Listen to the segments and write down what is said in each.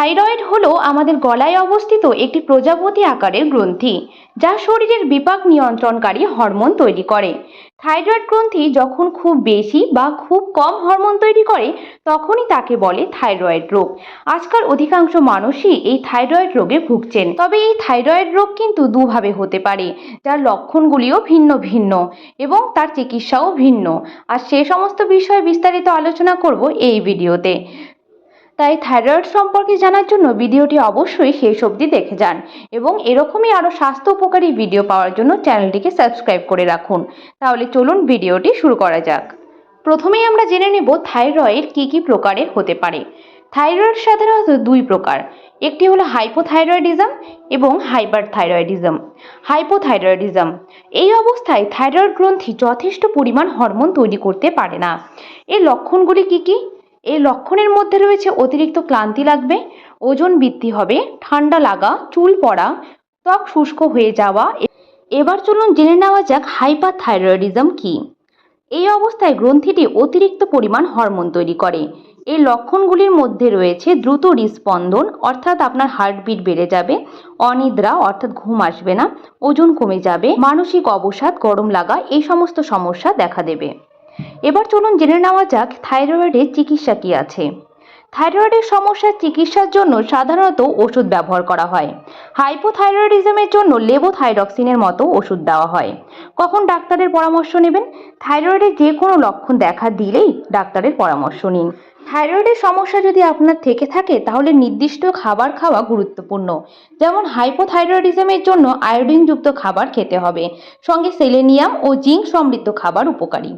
Thyroid হলো আমাদের গলায় অবস্থিত একটি প্রজাপতি আকারের গ্রন্থি, যা শরীরের বিপাক নিয়ন্ত্রণকারী হরমোন তৈরি করে। থাইরয়েড গ্রন্থি যখন খুব বেশি বা খুব কম হরমোন তৈরি করে, তখনই তাকে বলে থাইরয়েড রোগ। আজকাল অধিকাংশ মানুষই এই থাইরয়েড রোগে ভুগছেন। তবে এই থাইরয়েড রোগ কিন্তু দুভাবে হতে পারে, যার লক্ষণগুলিও ভিন্ন ভিন্ন এবং তার চিকিৎসাও ভিন্ন। আর সে সমস্ত বিষয়ে বিস্তারিত আলোচনা করব এই ভিডিওতে। তাই থাইরয়েড সম্পর্কে জানার জন্য ভিডিওটি অবশ্যই শেষ অবধি দেখে যান এবং এরকমই আরও স্বাস্থ্য উপকারী ভিডিও পাওয়ার জন্য চ্যানেলটিকে সাবস্ক্রাইব করে রাখুন। তাহলে চলুন ভিডিওটি শুরু করা যাক। প্রথমেই আমরা জেনে নেব থাইরয়েড কী কী প্রকারের হতে পারে। থাইরয়েড সাধারণত দুই প্রকার। একটি হলো হাইপোথাইরয়েডিজম এবং হাইপার থাইরয়েডিজম হাইপোথাইরয়েডিজম। এই অবস্থায় থাইরয়েড গ্রন্থি যথেষ্ট পরিমাণ হরমোন তৈরি করতে পারে না। এর লক্ষণগুলি কী কী? এই লক্ষণের মধ্যে রয়েছে অতিরিক্ত ক্লান্তি লাগবে, ওজন বৃদ্ধি হবে, ঠান্ডা লাগা, চুল পড়া, ত্বক শুষ্ক হয়ে যাওয়া। এবার চলুন জেনে নেওয়া যাক হাইপার থাইরয়েডিজম কী। এই অবস্থায় গ্রন্থিটি অতিরিক্ত পরিমাণ হরমোন তৈরি করে। এই লক্ষণগুলির মধ্যে রয়েছে দ্রুত হৃস্পন্দন অর্থাৎ আপনার হার্টবিট বেড়ে যাবে, অনিদ্রা, অর্থাৎ ঘুম আসবে না, ওজন কমে যাবে, মানসিক অবসাদ, গরম লাগা, এই সমস্ত সমস্যা দেখা দেবে। এবার চলুন জেনে নেওয়া যাক থাইরয়েডের চিকিৎসা কী আছে। থাইরয়েডের সমস্যার চিকিৎসার জন্য সাধারণত ওষুধ ব্যবহার করা হয়। হাইপোথাইরয়েডিজমের জন্য লেবোথাইরক্সিনের মতো ওষুধ দেওয়া হয়। কখন ডাক্তারের পরামর্শ নেবেন? থাইরয়েডের যে কোনো লক্ষণ দেখা দিলেই ডাক্তারের পরামর্শ নিন। থাইরয়েডের সমস্যা যদি আপনার থেকে থাকে, তাহলে নির্দিষ্ট খাবার খাওয়া গুরুত্বপূর্ণ। যেমন হাইপোথাইরয়েডিজমের জন্য আয়োডিনযুক্ত খাবার খেতে হবে। সঙ্গে সেলেনিয়াম ও জিঙ্ক সমৃদ্ধ খাবার উপকারী।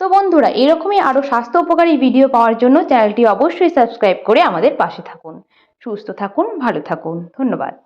তো বন্ধুরা, এরকমই আরও স্বাস্থ্য উপকারী ভিডিও পাওয়ার জন্য চ্যানেলটি অবশ্যই সাবস্ক্রাইব করে আমাদের পাশে থাকুন। সুস্থ থাকুন, ভালো থাকুন। ধন্যবাদ।